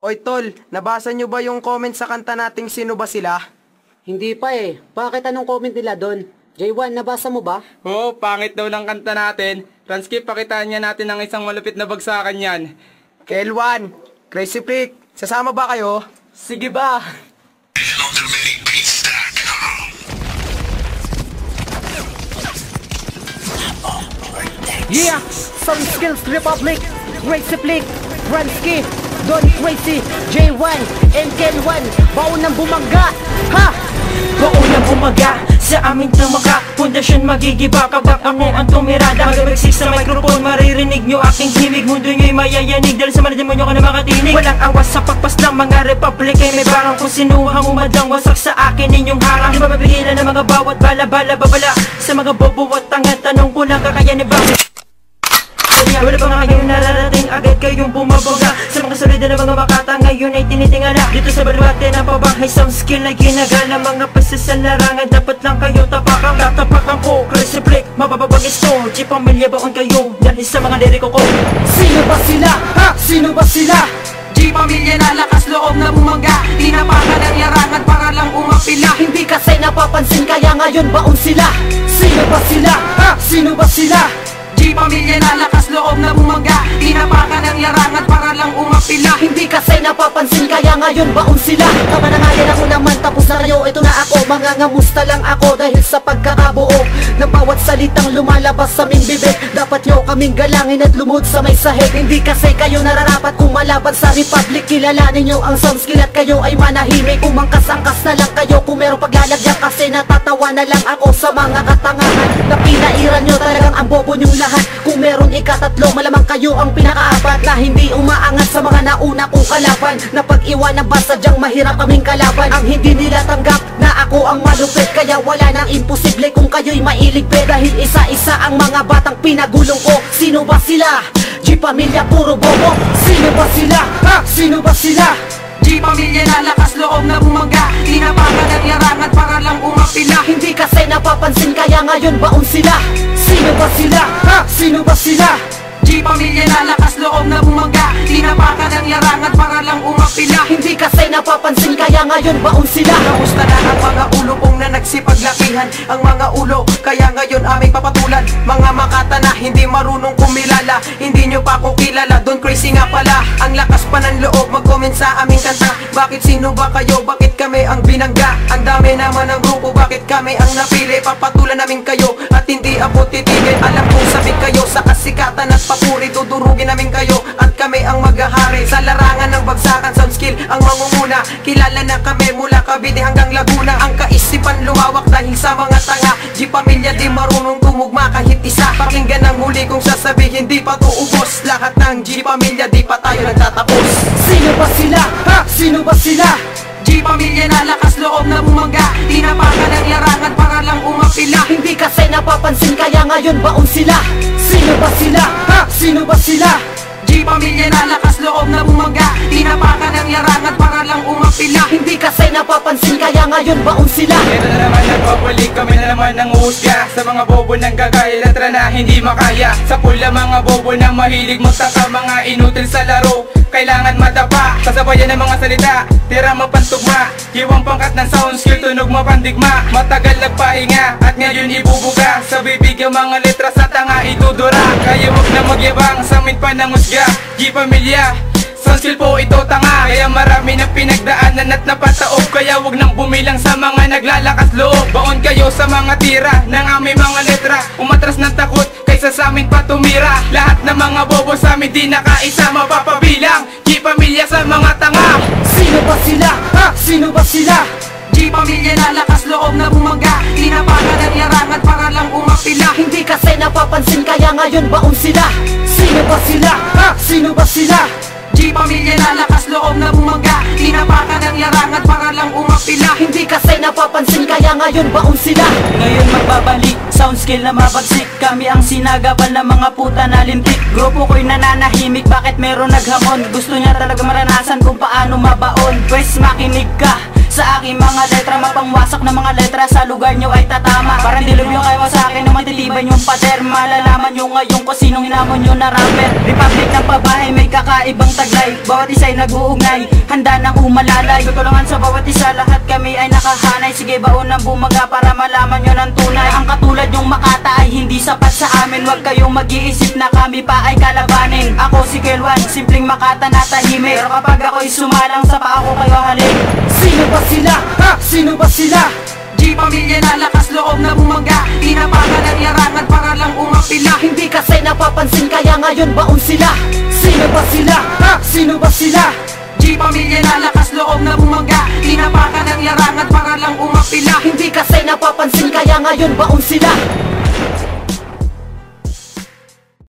Oy tol, nabasa nyo ba yung comment sa kanta nating sino ba sila? Hindi pa eh. Bakit anong comment nila doon? J1, nabasa mo ba? Oo, pangit daw ng kanta natin. Transcript, pakitaan niya natin ng isang malupit na bagsakan yan. Kel1, Crazy Freak, sasama ba kayo? Sige ba? Yeah! Sound Skills Republic, Crazy Flick, Fransky, Don Crazy, J1, and Ken1, baon ng bumangga! Ha! Baunang umaga sa aming tumaka Pundasyon magigiba kapag ako ang tumirada Magabagsik sa microphone maririnig nyo aking himig. Mundo nyo'y mayayanig dahil sa manademonyo ka na makatinig Walang awas sa pagpas ng mga republic. Ay may barang kung sinuhang umadang wasak sa akin inyong harang. Di ba mapigilan ng mga bawat bala-bala babala Sa mga bobo at tanga tanong ko lang kakayanin ba kayong bumabaga Sa mga salida ng mga makata ngayon ay tinitingala Dito sa baluarte ng pabahay sound skill ay ginagala Mga pasasalarangan dapat lang kayo tapakan Tatapakan ko, crazy flick, mabababagis to G pamilya baon kayo dahil sa mga liriko ko Sino ba sila? Ha? Sino ba sila? G pamilya na lakas loob na bumangga Tinapakan ang larangan para lang umapila Hindi kasi napapansin kaya ngayon baon sila Sino ba sila? Ha? Sino ba sila? Pamilya na lakas loob na bumangga Tinapakan ang larangan para lang umapila. Hindi kasi napapansin kaya ngayon baon sila. Tama na ako naman tapos na kayo. Ito na ako, mga ngamusta lang ako Dahil sa pagkakabuo Ng bawat salitang lumalabas sa aming bibig. Dapat nyo kaming galangin at lumod sa may sahig. Hindi kasi kayo nararapat kung malaban sa Republic. Kilalanin nyo ang sound skill at kayo ay manahimik. Umangkas-angkas na lang kayo kung merong paglalagyan. Kasi natatawa na lang ako sa mga katangahan Na pinairan nyo talagang ang bobo nyong lahat Kung meron ikatatlo malamang kayo ang pinakaapat Na hindi umaangat sa mga nauna kong kalaban Na pag-iwanan ba sadyang mahirap kaming kalaban Ang hindi nila tanggap na ako ang malupit Kaya wala nang imposible kung kayo'y mailigpit Dahil isa-isa ang mga batang pinagulong ko Sino ba sila? G pamilya puro bobo Sino ba sila? Ha? Sino ba sila? G pamilya na lakas loob na bumangga Tinapakan ang larangan para lang umapila Hindi kasi napapansin kaya ngayon baon sila Sino ba sila? Ha? Sino ba sila? G pamilya na lakas loob na bumangga Tinapakan ang larangan para lang umapila Hindi kasi napapansin kaya ngayon baon sila Kamusta na ang mga ulo kong na nagsipaglakihan Ang mga ulo kaya ngayon aming papatulan Mga makata na hindi marunong kumilala Hindi nyo pa ako kilala Don crazy nga pala Ang lakas pa ng loob mag-comment sa aming kanta Bakit sino ba kayo? Bakit kami ang binangga? Ang dami naman ng grupo Bakit kami ang napili? Papatulan namin kayo At hindi ako titigil Alam kong sabi kayo sa kasikatan at papuri Tudurugin namin kayo At kami ang maghahari Sa larangan ng bagsakan sound skill Ang mangunguna Kilala na kami mula Cavite hanggang Laguna Ang kaisipan lumawak dahil sa mga tanga G pamilya di marunong tumugma kahit isa Pakinggan ang huli kong sasabihin Di pa to ubos Lahat ng G pamilya di pa tayo nagtatapos Sino ba sila? Ha? Sino ba sila? G pamilya na lakas loob na bumangga Tinapakan ang larangan para lang umapila. Hindi kasi napapansin kaya ngayon baon sila. Sino ba sila? Ha? Sino ba sila? G pamilya na lakas loob na bumangga Tinapakan ang larangan para lang umapila. Hindi kasi napapansin kaya ngayon baon sila. Ito na naman nagbabalik kami na naman ng husga Sa mga bobo ng gagaya na na hindi makaya. Sa pula mga bobo na mahilig magtaka Mga inutil sa laro kailangan madapa Kasabayan ng mga salita, tira mapantugma Iwang pangkat ng sound skill, tunog mapandigma Matagal nagpahinga, at ngayon ibubuga. Sa bibig yung mga letra sa tanga itudura. Kaya wag na magyabang, sa amin pa ng husga G pamilya, Sound skill po ito tanga. Kaya marami na pinagdaanan at napataob. Kaya wag nang bumilang sa mga naglalakas loob. Baon kayo sa mga tira ng aming mga letra. Umatras ng takot kaysa sa amin pa tumira Lahat ng mga bobo sa amin di nakaisa mapapabilang Di pamilya sa mga tanga Sino ba sila? Ha? Sino ba sila? G pamilya na lakas loob na bumangga Tinapakan ang larangan para lang umapila Hindi kasi napapansin kaya ngayon baon sila Sino ba sila? Ha? Sino ba sila? G pamilya na lakas loob na bumangga Tinapakan ang larangan para lang umapila Hindi kasi napapansin kaya ngayon baon sila Ngayon magbabalik, sound skill na mabagsik. Kami ang sinagapan ng mga puta na lintik. Grupo ko'y nananahimik, bakit meron naghamon? Gusto niya talaga maranasan kung paano mabaon. Pwes makinig ka aking mga letra Mapangwasak na mga letra Sa lugar nyo ay tatama. Parang dilubyo kayo sa akin Na matitibay yung pader. Malalaman nyo ngayon Kung sinong inamon nyo na rapper. Republic ng pabahay May kakaibang taglay. Bawat isa'y nag-uugnay Handa nang umalalay. Tutulungan sa bawat isa Lahat kami ay nakahanay. Sige baon ng bumaga Para malaman nyo ng tunay. Ang katulad yung makata ay hindi sapat sa amin. Huwag kayong mag-iisip na kami pa ay kalabanin. Ako si Kelwan Simpleng makata na tahimik. Pero kapag ako'y sumalang sa paa ko kayo halik Sino ba sila? Ha? Sino ba sila? G pamilya na lakas loob na bumangga Tinapakan ng larangan para lang umapila Hindi kasi napapansin kaya ngayon baon sila Sino ba sila? Ha? Sino ba sila? G pamilya na lakas loob na bumangga Tinapakan ng larangan para lang umapila Hindi kasi napapansin kaya ngayon baon sila